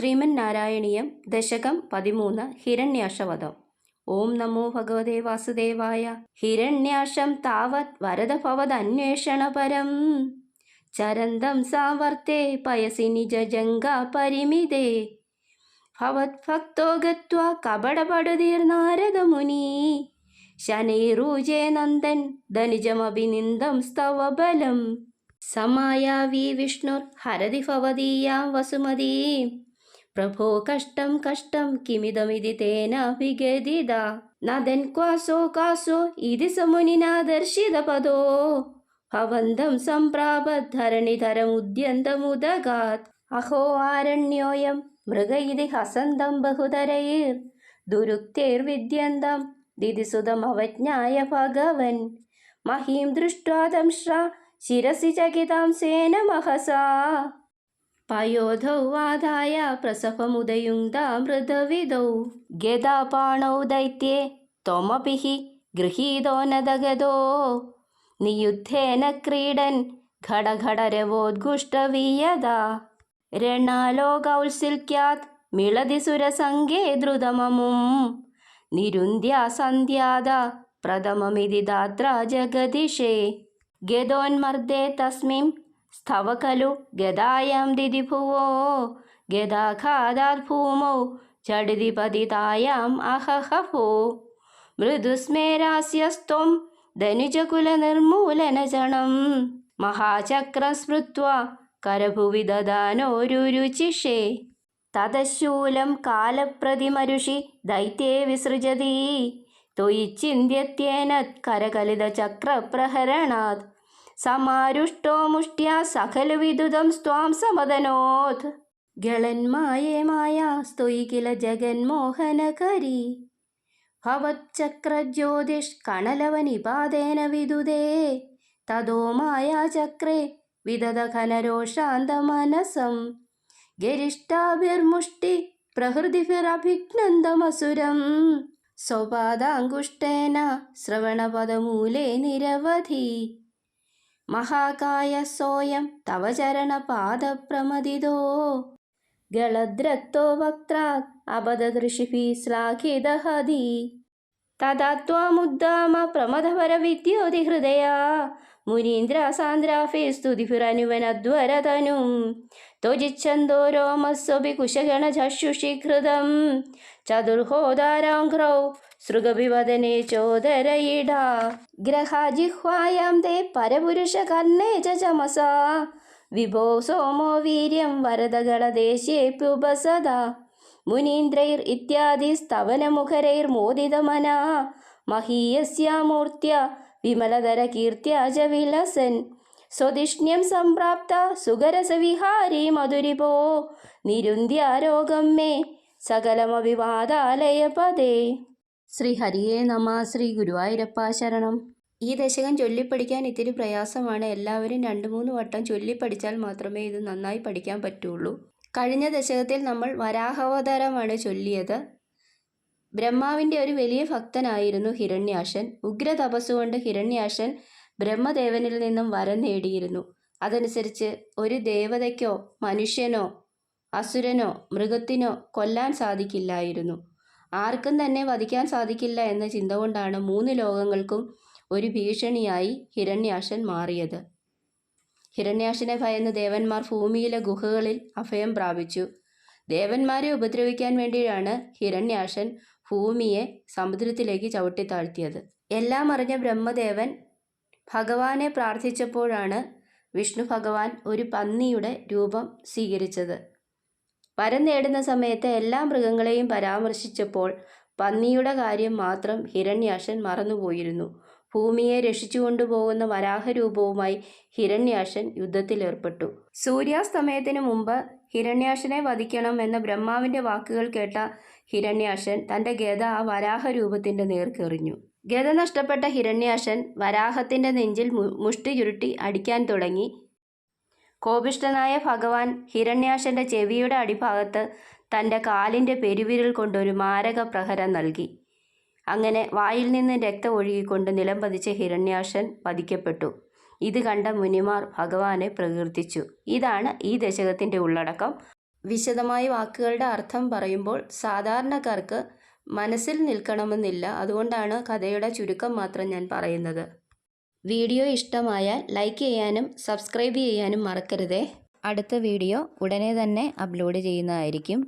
ശ്രീമൻ നാരായണീയം ദശകം പതിമൂന്ന് ഹിരണ്യാശവധം ഓം നമോ ഭഗവതേ വാസുദേവായ ഹിരണ്യാഷം താവത് വരദഭവദന്വേഷണപരം ചരന്തം സാവർത്തേ പയസി നിജ ജംഗ പരിമിതേ ഭവത്ഭക്തോ ഗത്വ കപടപടുതീർനാരദമുനി ശനൈറൂജേ നന്ദൻ ധനിജമഭിനിന്ദം സ്തവ ബലം സമായാവി വിഷ്ണുർ ഹരതി ഭവതീയാം വസുമതീം. പ്രഭോ കഷ്ടം കഷ്ടം കിമിതമിതി തേനാഭിഗതിത നദൻ ക്വാസോ കാസോ ഇതി സമുനിനാദർശിത പദോ. ഭവന്തം സംപ്രാപദ്ധരണിധരമുദ്യന്തമുദഗാത് അഹോ ആരണ്യോയം മൃഗ ഇതി ഹസന്തം ബഹുതരൈർ ദുരുക്തൈർവിദ്യന്തം ദിതിസുതമവജ്ഞായ ഭഗവൻ. മഹീം ദൃഷ്ട്വാ ദംശ്ര ശിരസി ചകിതാം സേന മഹസാ. ആദായ പ്രസഭമുദയുങ്താ മൃദവിദൗ ഗതാപാണൗ ദൈത്യേ ത്വമപി ഹി ഗൃഹീതോ നദഗതോ നിയുദ്ധേന ക്രീഡൻ ഘടഘടരവോദ്ഘുഷ്ടവീയത രണാലോകൗത്സിൽക്യാത് മിളതി സുരസംഗേ ദ്രുതമമും. നിരുന്ധ്യ സന്ധ്യാത പ്രഥമമിതി ദാത്ര ജഗതിഷേ ഗതോന്മർദ്ദേ തസ്മിം സ്ഥവ ഖലു ഗദായാം ദിദിഭുവോ ഗദാഘാതാത് ഭൂമൗ ചടിതി പതിതായാം അഹഹോ മൃദുസ്മേരാസ്യസ്ത്വം ധനുജകുലനിർമൂലനചണം മഹാചക്രം സ്മൃത്വ കരഭുവി ദദാനോരുരുചിഷേ തതശൂലം കാലപ്രതിമരുഷി ദൈത്യേ വിസൃജതി ത്വയി ചിന്ത്യത്യേന കരകലിതചക്രപ്രഹരണാത് സമാരുഷ്ടോ മുഷ്ട്യാ സകല വിദുതം സ്വാം സമതനോത് ഗളന്മായേ മായാ സ്തൊയി കില ജഗന്മോഹനകരി. ഭവച്ചക്രജ്യോതിഷ് കണലവനിപാതേന വിദുദേ തതോ മായാചക്രേ വിദത ഘനരോഷാന്തമനസം ഗരിഷ്ടാഭിർമുഷ്ടി പ്രഹൃതിഭിരഭിഘ്നന്ദമസുരം സ്വപാദാങ്കുഷ്ടേന ശ്രവണപദമൂലേ നിരവധി. മഹാകായ സോയം തവ ചരണപാദപ്രമദിതോ ഗളദ്രക്തോ വക്ത്രാത് അബദദൃഷിഭി ശ്ലാഘിതഹതി തഥാ ത്വാമുദ്ദാമ പ്രമദപരവിദ്യോതിഹൃദയാ മുനീന്ദ്ര സാന്ദ്രാഫേ സ്തുതിഭിരനുവനദ്വരതനും ത്വജിച്ഛന്തോ രോമസ്വപി കുശഗണചക്ഷുഷീഘൃതം ചതുർഹോദാരാഘ്രൗ സൃഗഭിവദനെ ചോദരയിട. ഗ്രഹാജിഹ്വായാം തേ പരപുരുഷകർണേ ച ചമസ വിഭോ സോമോ വീര്യം വരദഗളദേശേപ്യുപസദാ മുനീന്ദ്രൈർ ഇത്യാദി സ്തവനമുഖരൈർമോദിതമനാ മഹീയസ്യാമൂർത്തിയ വിമലധരകീർത്തിയ ച വിലസൻ. സ്വതിഷ്ണ്യം സംപ്രാപ്ത സുഗരസവിഹാരി മധുരിപോ നിരുന്ധ്യാരോഗം മേ സകലമവിവാദാലയപദേ ശ്രീ ഹരിയേ നമ ശ്രീ ഗുരുവായൂരപ്പ ശരണം. ഈ ദശകം ചൊല്ലിപ്പഠിക്കാൻ ഇത്തിരി പ്രയാസമാണ്. എല്ലാവരും രണ്ട് മൂന്ന് വട്ടം ചൊല്ലിപ്പഠിച്ചാൽ മാത്രമേ ഇത് നന്നായി പഠിക്കാൻ പറ്റുള്ളൂ. കഴിഞ്ഞ ദശകത്തിൽ നമ്മൾ വരാഹാവതാരമാണ് ചൊല്ലിയത്. ബ്രഹ്മാവിന്റെ ഒരു വലിയ ഭക്തനായിരുന്നു ഹിരണ്യാശൻ ഉഗ്ര തപസ്സുകൊണ്ട് ഹിരണ്യാശൻ ബ്രഹ്മദേവനിൽ നിന്നും വരം നേടിയിരുന്നു. അതനുസരിച്ച് ഒരു ദേവതയ്ക്കോ മനുഷ്യനോ അസുരനോ മൃഗത്തിനോ കൊല്ലാൻ സാധിക്കില്ലായിരുന്നു. ആർക്കും തന്നെ വധിക്കാൻ സാധിക്കില്ല എന്ന ചിന്ത കൊണ്ടാണ് മൂന്ന് ലോകങ്ങൾക്കും ഒരു ഭീഷണിയായി ഹിരണ്യാശൻ മാറിയത്. ഹിരണ്യാശനെ ഭയന്ന് ദേവന്മാർ ഭൂമിയിലെ ഗുഹകളിൽ അഭയം പ്രാപിച്ചു. ദേവന്മാരെ ഉപദ്രവിക്കാൻ വേണ്ടിയാണ് ഹിരണ്യാശൻ ഭൂമിയെ സമുദ്രത്തിലേക്ക് ചവിട്ടിത്താഴ്ത്തിയത്. എല്ലാം അറിഞ്ഞ ബ്രഹ്മദേവൻ ഭഗവാനെ പ്രാർത്ഥിച്ചപ്പോഴാണ് വിഷ്ണു ഭഗവാൻ ഒരു പന്നിയുടെ രൂപം സ്വീകരിച്ചത്. വരം നേടുന്ന സമയത്ത് എല്ലാ മൃഗങ്ങളെയും പരാമർശിച്ചപ്പോൾ പന്നിയുടെ കാര്യം മാത്രം ഹിരണ്യാശൻ മറന്നുപോയിരുന്നു. ഭൂമിയെ രക്ഷിച്ചുകൊണ്ടുപോകുന്ന വരാഹരൂപവുമായി ഹിരണ്യാശൻ യുദ്ധത്തിലേർപ്പെട്ടു. സൂര്യാസ്തമയത്തിനു മുമ്പ് ഹിരണ്യാശനെ വധിക്കണം എന്ന ബ്രഹ്മാവിന്റെ വാക്കുകൾ കേട്ട ഹിരണ്യാശൻ തന്റെ ഗത ആ വരാഹരൂപത്തിന്റെ നേർക്കെറിഞ്ഞു. ഗത നഷ്ടപ്പെട്ട ഹിരണ്യാശൻ വരാഹത്തിന്റെ നെഞ്ചിൽ മുഷ്ടി ചുരുട്ടി അടിക്കാൻ തുടങ്ങി. കോപിഷ്ഠനായ ഭഗവാൻ ഹിരണ്യാശന്റെ ചെവിയുടെ അടിഭാഗത്ത് തന്റെ കാലിന്റെ പെരുവിരൽ കൊണ്ടൊരു മാരക പ്രഹരം നൽകി. അങ്ങനെ വായിൽ നിന്ന് രക്തം ഒഴുകിക്കൊണ്ട് നിലം പതിച്ച ഹിരണ്യാശൻ വധിക്കപ്പെട്ടു. ഇത് കണ്ട മുനിമാർ ഭഗവാനെ പ്രകീർത്തിച്ചു. ഇതാണ് ഈ ദശകത്തിന്റെ ഉള്ളടക്കം. വിശദമായി വാക്കുകളുടെ അർത്ഥം പറയുമ്പോൾ സാധാരണക്കാർക്ക് മനസ്സിൽ നിൽക്കണമെന്നില്ല. അതുകൊണ്ടാണ് കഥയുടെ ചുരുക്കം മാത്രം ഞാൻ പറയുന്നത്. വീഡിയോ ഇഷ്ടമായാൽ ലൈക്ക് ചെയ്യാനും സബ്സ്ക്രൈബ് ചെയ്യാനും മറക്കരുതേ. അടുത്ത വീഡിയോ ഉടനെ തന്നെ അപ്ലോഡ് ചെയ്യുന്നതായിരിക്കും.